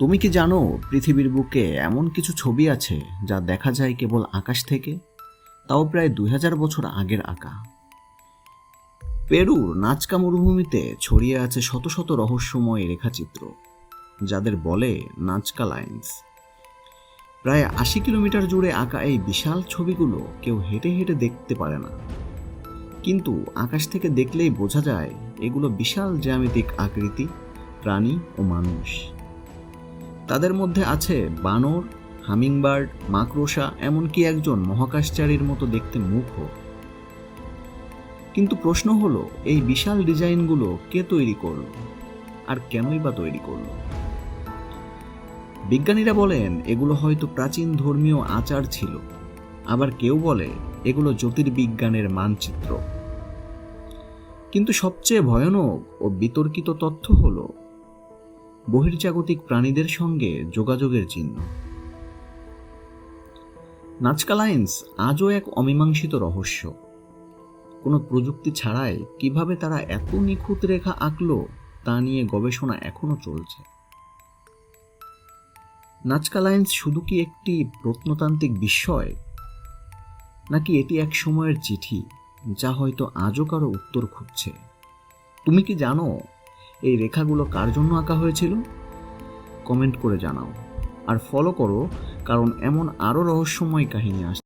তুমি কি জানো পৃথিবীর বুকে এমন কিছু ছবি আছে যা দেখা যায় কেবল আকাশ থেকে? তাও প্রায় দুই হাজার বছর আগের আঁকা। পেরুর নাচকা মরুভূমিতে ছড়িয়ে আছে শত শত রহস্যময় রেখাচিত্র, যাদের বলে নাচকা লাইন্স প্রায় আশি কিলোমিটার জুড়ে আঁকা এই বিশাল ছবিগুলো কেউ হেঁটে হেঁটে দেখতে পারে না। কিন্তু আকাশ থেকে দেখলেই বোঝা যায় এগুলো বিশাল জ্যামিতিক আকৃতি, প্রাণী ও মানুষ। তাদের মধ্যে আছে বানর, হামিংবার্ড, মাকড়সা, এমনকি একজন মহাকাশচারীর মতো দেখতে মুখও কিন্তু প্রশ্ন হলো, এই বিশাল ডিজাইনগুলো কে তৈরি করল? আর কেনই বা তৈরি করল? বিজ্ঞানীরা বলেন, এগুলো হয়তো প্রাচীন ধর্মীয় আচার ছিল। আবার কেউ বলে, এগুলো জ্যোতির্বিজ্ঞানের মানচিত্র। কিন্তু সবচেয়ে ভয়ানক ও বিতর্কিত তথ্য হল বহির্জাগতিক প্রাণীদের সঙ্গে যোগাযোগের চিহ্ন। নাচকা লাইন্স আজও এক অমীমাংসিত রহস্য। কোনো প্রযুক্তি ছাড়াই কীভাবে তারা এত নিখুঁত রেখা আঁকলো তা নিয়ে গবেষণা এখনও চলছে। নাচকা লাইন্স শুধু কি একটি প্রত্নতান্ত্রিক বিস্ময়? নাকি এটি এক সময়ের চিঠি যা হয়তো আজও কারও উত্তর খুঁজছে? তুমি কি জানো এই রেখাগুলো কার জন্য আঁকা হয়েছিল? কমেন্ট করে জানাও। আর ফলো করো, কারণ এমন আরও রহস্যময় কাহিনী আসছে